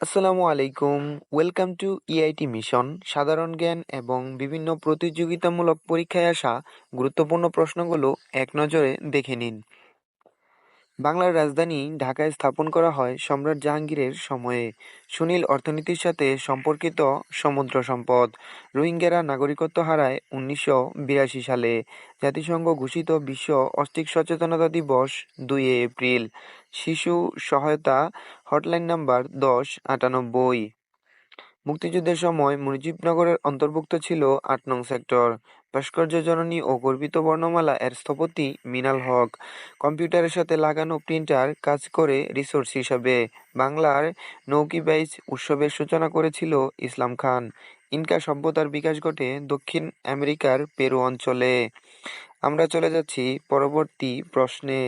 আসসালামু আলাইকুম। Welcome to IIT mission সাধারণ জ্ঞান এবং বিভিন্ন প্রতিযোগিতামূলক পরীক্ষায় আসা গুরুত্বপূর্ণ প্রশ্নগুলো এক নজরে দেখে নিন। বাংলার রাজধানী ঢাকায় স্থাপন করা হয় সম্রাট জাহাঙ্গীরের সময়ে। সুনীল অর্থনীতির সাথে সম্পর্কিত সমুদ্র সম্পদ। রোহিঙ্গারা নাগরিকত্ব হারায় উনিশশো বিরাশি সালে। জাতিসংঘ ঘোষিত বিশ্ব অস্টিক সচেতনতা দিবস দুই এপ্রিল। শিশু সহায়তা হটলাইন নাম্বার দশ আটানব্বই। মুক্তিযুদ্ধের সময় মুজিবনগরের অন্তর্ভুক্ত ছিল আট নং সেক্টর। ভাস্কর্য জননী ও গর্বিত বর্ণমালা এর স্থপতি মিনাল হক। কম্পিউটারের সাথে লাগানো প্রিন্টার কাজ করে রিসোর্স হিসাবে বাংলার নৌকিবাইজ উৎসবের সূচনা করেছিল ইসলাম খান। ইনকা সভ্যতার বিকাশ ঘটে দক্ষিণ আমেরিকার পেরু অঞ্চলে। আমরা চলে যাচ্ছি পরবর্তী প্রশ্নে।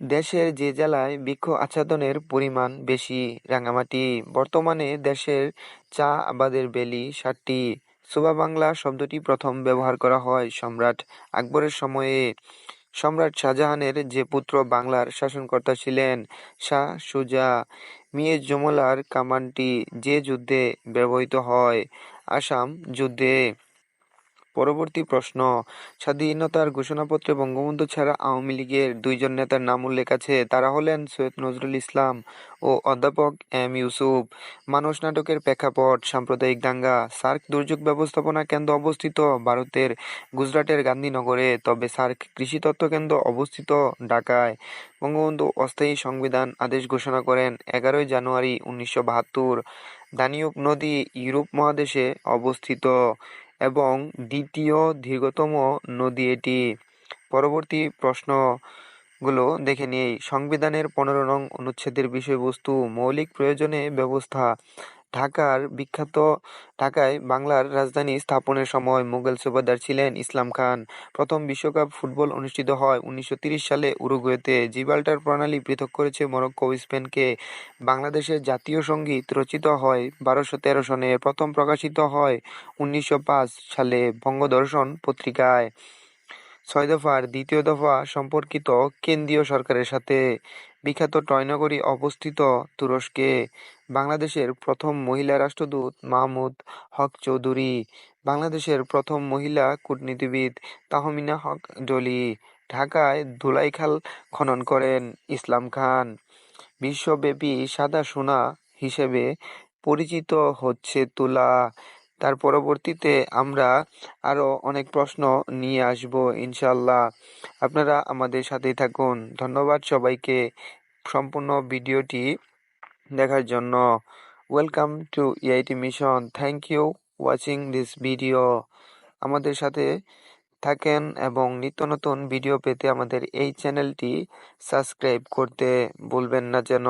দেশের যে জেলায় বৃক্ষ আচ্ছাদনের পরিমাণ বেশি, রাঙামাটি। বর্তমানে দেশের চা আবাদের বেলি ষাটটি। সুবা বাংলা শব্দটি প্রথম ব্যবহার করা হয় সম্রাট আকবরের সময়ে। সম্রাট শাহজাহানের যে পুত্র বাংলার শাসনকর্তা ছিলেন শাহ সুজা মিয়ে জমলার কামানটি যে যুদ্ধে ব্যবহৃত হয়, আসাম যুদ্ধে। পরবর্তী প্রশ্ন। স্বাধীনতার ঘোষণাপত্রে বঙ্গবন্ধু ছাড়া আওয়ামী লীগের দুইজন নেতার নাম উল্লেখ আছে। তারা হলেন সৈয়দ নজরুল ইসলাম ও অধ্যাপক এম ইউসুফ। মানুষ নাটকের প্রেক্ষাপট, সাম্প্রদায়িক দাঙ্গা, সার্ক দুর্যোগ ব্যবস্থাপনা কেন্দ্র অবস্থিত ভারতের গুজরাটের গান্ধীনগরে, তবে সার্ক কৃষি তত্ত্ব কেন্দ্র অবস্থিত ঢাকায়। বঙ্গবন্ধু অস্থায়ী সংবিধান আদেশ ঘোষণা করেন এগারোই জানুয়ারি উনিশশো বাহাত্তর। দানিউব নদী ইউরোপ মহাদেশে অবস্থিত। এবং দ্বিতীয় দীর্ঘতম নদী এটি। পরবর্তী প্রশ্নগুলো দেখে নিই। সংবিধানের পনেরো নং অনুচ্ছেদের বিষয়বস্তু মৌলিক প্রয়োজনে ব্যবস্থা। ঢাকার বিখ্যাত ঢাকায় বাংলার রাজধানী স্থাপনের সময় মুঘল সুবাদার ছিলেন ইসলাম খান। প্রথম বিশ্বকাপ ফুটবল অনুষ্ঠিত হয় উনিশশো সালে উরুগুয়েতে। জিবাল্টার প্রণালী পৃথক করেছে মরক্কো স্পেনকে। বাংলাদেশের জাতীয় সংগীত রচিত হয় বারোশো তেরো সনে। প্রথম প্রকাশিত হয় উনিশশো পাঁচ সালে বঙ্গদর্শন পত্রিকায়। ছয় দফার দ্বিতীয় দফা সম্পর্কিত কেন্দ্রীয় সরকারের সাথে বিখ্যাত টয়নগরী অবস্থিত তুরস্কে। বাংলাদেশের প্রথম মহিলা রাষ্ট্রদূত মাহমুদ হক চৌধুরী, বাংলাদেশের প্রথম মহিলা কূটনীতিবিদ তাহমিনা হক জলি ঢাকায় ধুলাইখাল খনন করেন ইসলাম খান। বিশ্বব্যাপী সাদা সোনা হিসেবে পরিচিত হচ্ছে তুলা। তার পরবর্তীতে আমরা আরও অনেক প্রশ্ন নিয়ে আসব ইনশাল্লাহ আপনারা আমাদের সাথেই থাকুন। ধন্যবাদ সবাইকে সম্পূর্ণ ভিডিওটি দেখার জন্য। Welcome to E I T mission thank you watching this video আমাদের সাথে থাকেন এবং নিত্য নতুন ভিডিও পেতে আমাদের এই চ্যানেলটি সাবস্ক্রাইব করতে ভুলবেন না যেন।